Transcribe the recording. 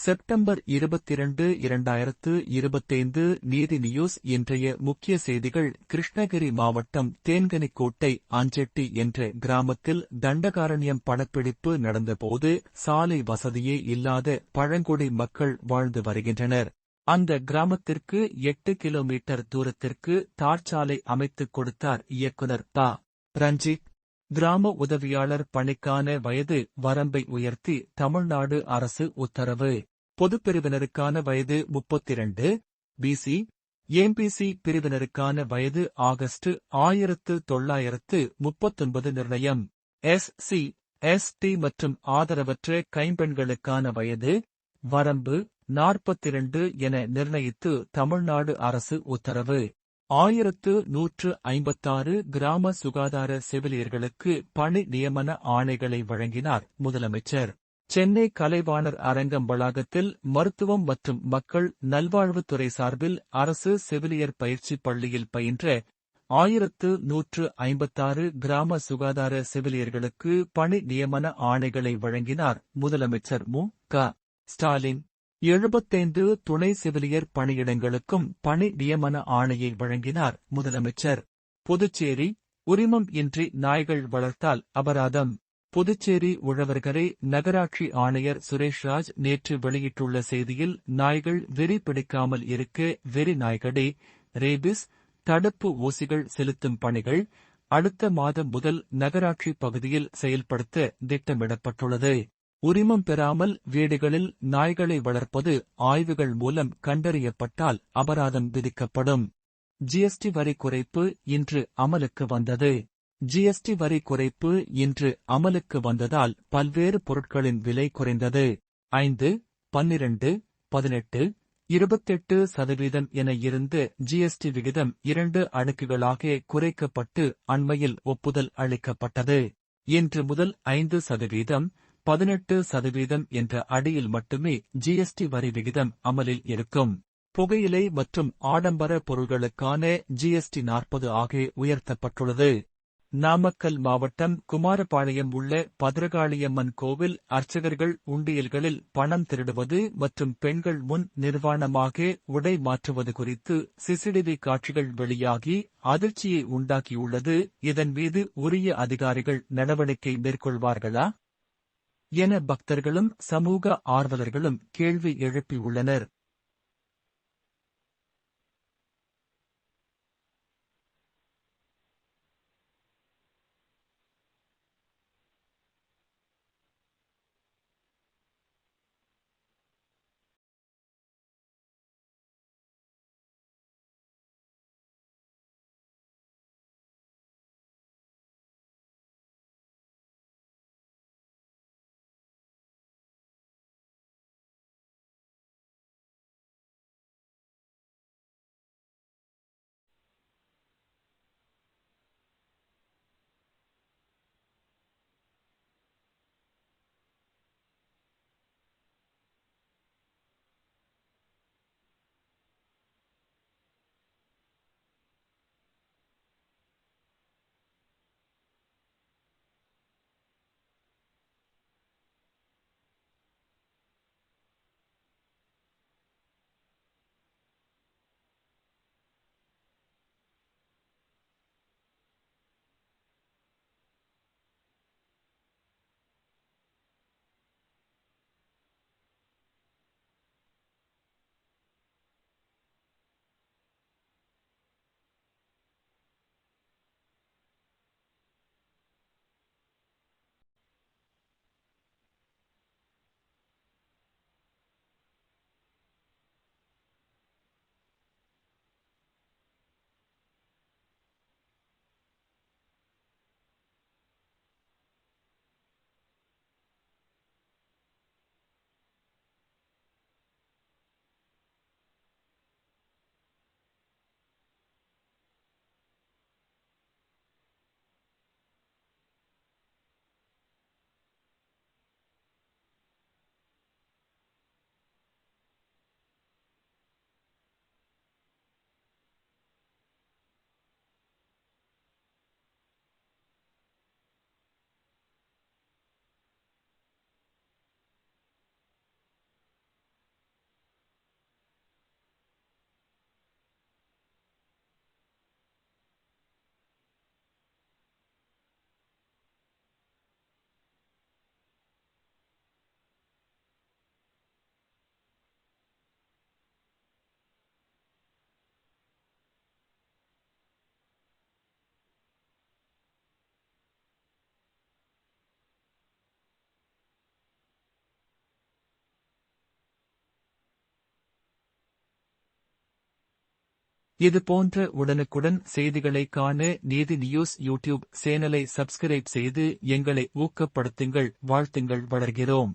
September இருபத்திரண்டு இரண்டாயிரத்து இருபத்தைந்து நீதி நியூஸ் இன்றைய முக்கிய செய்திகள் கிருஷ்ணகிரி மாவட்டம் தேன்கனிக்கோட்டை அஞ்செட்டி என்ற கிராமத்தில் தண்டகாரண்யம் படப்பிடிப்பு நடந்தபோது சாலை வசதியே இல்லாத பழங்குடி மக்கள் வாழ்ந்து வருகின்றனர். அந்த கிராமத்திற்கு எட்டு கிலோமீட்டர் தூரத்திற்கு தார்ச்சாலை அமைத்துக் கொடுத்தார் இயக்குனர் தா. ரஞ்சித். கிராம உதவியாளர் பணிக்கான வயது வரம்பை உயர்த்தி தமிழ்நாடு அரசு உத்தரவு. பொதுப் பிரிவினருக்கான வயது முப்பத்திரண்டு பிசி ஏம்பிசி பிரிவினருக்கான வயது ஆகஸ்ட் ஆயிரத்து தொள்ளாயிரத்து முப்பத்தொன்பது நிர்ணயம். எஸ் சி எஸ்டி மற்றும் ஆதரவற்ற கைம்பெண்களுக்கான வயது வரம்பு நாற்பத்திரண்டு என நிர்ணயித்து தமிழ்நாடு அரசு உத்தரவு. ஆயிரத்து நூற்று ஐம்பத்தாறு கிராம சுகாதார செவிலியர்களுக்கு பணி நியமன ஆணைகளை வழங்கினார் முதலமைச்சர். சென்னை கலைவாணர் அரங்கம் வளாகத்தில் மருத்துவம் மற்றும் மக்கள் நல்வாழ்வுத்துறை சார்பில் அரசு செவிலியர் பயிற்சி பள்ளியில் பயின்ற ஆயிரத்து நூற்று ஐம்பத்தாறு கிராம சுகாதார செவிலியர்களுக்கு பணி நியமன ஆணைகளை வழங்கினார் முதலமைச்சர் மு. க. ஸ்டாலின். எழுபத்தைந்து துணை செவிலியர் பணியிடங்களுக்கும் பணி நியமன ஆணையை வழங்கினார் முதலமைச்சர். புதுச்சேரி உரிமம் இன்றி நாய்கள் வளர்த்தால் அபராதம். புதுச்சேரி உழவர்கரை நகராட்சி ஆணையர் சுரேஷ்ராஜ் நேற்று வெளியிட்டுள்ள செய்தியில் நாய்கள் வெறி பிடிக்காமல் இருக்க வெறி நாய்கடே ரேபிஸ் தடுப்பு ஊசிகள் செலுத்தும் பணிகள் அடுத்த மாதம் முதல் நகராட்சி பகுதியில் செயல்படுத்த திட்டமிடப்பட்டுள்ளது. உரிமம் பெறாமல் வீடுகளில் நாய்களை வளர்ப்பது ஆய்வுகள் மூலம் கண்டறியப்பட்டால் அபராதம் விதிக்கப்படும். ஜிஎஸ்டி வரி குறைப்பு இன்று அமலுக்கு வந்தது. ஜிஎஸ்டி வரி குறைப்பு இன்று அமலுக்கு வந்ததால் பல்வேறு பொருட்களின் விலை குறைந்தது. ஐந்து பன்னிரண்டு பதினெட்டு இருபத்தெட்டு சதவீதம் என இருந்து ஜிஎஸ்டி விகிதம் இரண்டு அடுக்குகளாக குறைக்கப்பட்டு அண்மையில் ஒப்புதல் அளிக்கப்பட்டது. இன்று முதல் ஐந்து சதவீதம் பதினெட்டு சதவீதம் என்ற அடியில் மட்டுமே ஜிஎஸ்டி வரி விகிதம் அமலில் இருக்கும். புகையிலை மற்றும் ஆடம்பர பொருள்களுக்கான ஜிஎஸ்டி நாற்பது ஆக உயர்த்தப்பட்டுள்ளது. நாமக்கல் மாவட்டம் குமாரபாளையம் உள்ள பத்ரகாளியம்மன் கோவில் அர்ச்சகர்கள் உண்டியல்களில் பணம் திருடுவது மற்றும் பெண்கள் முன் நிர்வாணமாக உடை மாற்றுவது குறித்து சிசிடிவி காட்சிகள் வெளியாகி அதிர்ச்சியை உண்டாக்கியுள்ளது. இதன் மீது உரிய அதிகாரிகள் நடவடிக்கை மேற்கொள்வார்களா என பக்தர்களும் சமூக ஆர்வலர்களும் கேள்வி எழுப்பியுள்ளனர். இது போன்ற உடனுக்குடன் செய்திகளை காண நீதி நியூஸ் யூடியூப் சேனலை சப்ஸ்கிரைப் செய்து எங்களை ஊக்கப்படுத்துங்கள். வாழ்த்துங்கள். வளர்கிறோம்.